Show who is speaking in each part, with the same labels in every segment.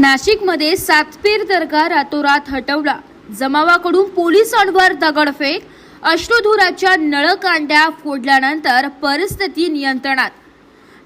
Speaker 1: नाशिकमध्ये सातपीर दर्गा रातोरात हटवला. जमावाकडून पोलिसांवर दगडफेक अश्रुधुराच्या नळकांड्या फोडल्यानंतर परिस्थिती नियंत्रणात.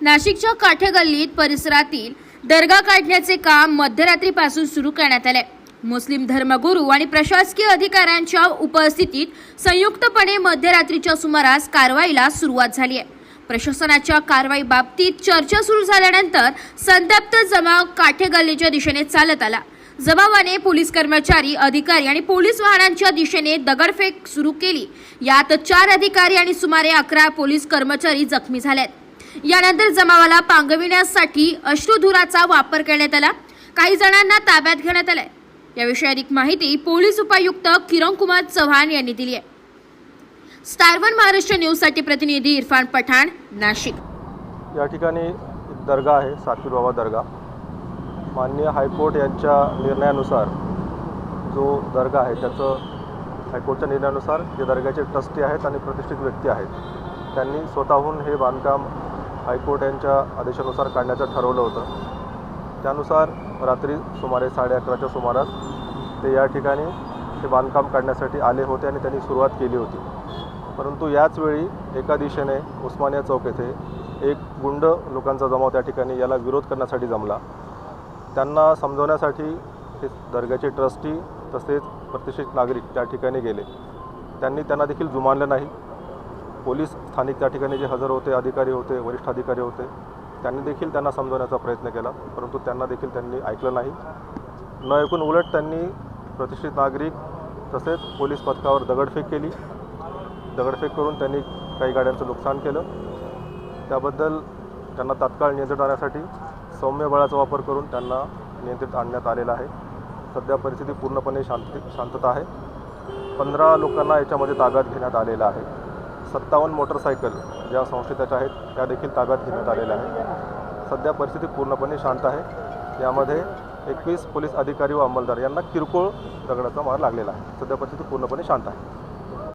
Speaker 1: नाशिकच्या काठेगल्लीत परिसरातील दर्गा काढण्याचे काम मध्यरात्रीपासून सुरू करण्यात आले. मुस्लिम धर्मगुरू आणि प्रशासकीय अधिकाऱ्यांच्या उपस्थितीत संयुक्तपणे मध्यरात्रीच्या सुमारास कारवाईला सुरुवात झाली आहे. प्रशासनाच्या कारवाई बाबतीत चर्चा सुरू झाल्यानंतर संतप्त जमाव काठेगल्लीच्या दिशेने चालत आला. जमावाने पोलीस कर्मचारी अधिकारी आणि पोलीस वाहनांच्या दिशेने दगडफेक सुरू केली. यात चार अधिकारी आणि सुमारे अकरा पोलीस कर्मचारी जखमी झालेत. यानंतर जमावाला पांगविण्यासाठी अश्रुधुराचा वापर करण्यात आला. काही जणांना ताब्यात घेण्यात आलाय. याविषयी अधिक माहिती पोलीस उपायुक्त किरण कुमार चव्हाण यांनी दिली आहे. स्टार वन महाराष्ट्र न्यूजसाठी प्रतिनिधी इरफान पठाण नाशिक.
Speaker 2: या ठिकाणी एक दर्गा आहे साकीर बाबा दर्गा. माननीय हायकोर्ट यांच्या निर्णयानुसार जो दर्गा आहे त्याचं हायकोर्टच्या निर्णयानुसार जे दर्ग्याचे ट्रस्टी आहेत आणि प्रतिष्ठित व्यक्ती आहेत त्यांनी स्वतःहून हे बांधकाम हायकोर्ट यांच्या आदेशानुसार काढण्याचं ठरवलं होतं. त्यानुसार रात्री सुमारे साडे अकराच्या सुमारास ते या ठिकाणी हे बांधकाम काढण्यासाठी आले होते आणि त्यांनी सुरुवात केली होती. परंतु याच वेळी एका दिशेने उस्मानिया चौक येथे एक गुंड लोकांचा जमाव त्या ठिकाणी याला विरोध करण्यासाठी जमला. त्यांना समजवण्यासाठी हे दर्ग्याचे ट्रस्टी तसेच प्रतिष्ठित नागरिक त्या ठिकाणी गेले. त्यांनी त्यांना देखील जुमानलं नाही. पोलीस स्थानिक त्या ठिकाणी जे हजर होते अधिकारी होते वरिष्ठ अधिकारी होते त्यांनी देखील त्यांना समजवण्याचा प्रयत्न केला परंतु त्यांना देखील त्यांनी ऐकलं नाही. न ऐकून उलट त्यांनी प्रतिष्ठित नागरिक तसेच पोलीस पथकावर दगडफेक केली. दगडफेक करून त्यांनी काही गाड्यांचं नुकसान केलं. त्याबद्दल त्यांना तात्काळ नियंत्रण आणण्यासाठी सौम्य बळाचा वापर करून त्यांना नियंत्रित आणण्यात आलेला आहे. सध्या परिस्थिती पूर्णपणे शांती शांतता आहे. पंधरा लोकांना याच्यामध्ये ताब्यात घेण्यात आलेलं आहे. सत्तावन्न मोटरसायकल ज्या संशयिताच्या आहेत त्या देखील ताब्यात घेण्यात आलेल्या आहेत. सध्या परिस्थिती पूर्णपणे शांत आहे. यामध्ये एकवीस पोलीस अधिकारी व अंमलदार यांना किरकोळ दगडाचा मार लागलेला आहे. सध्या परिस्थिती पूर्णपणे शांत आहे.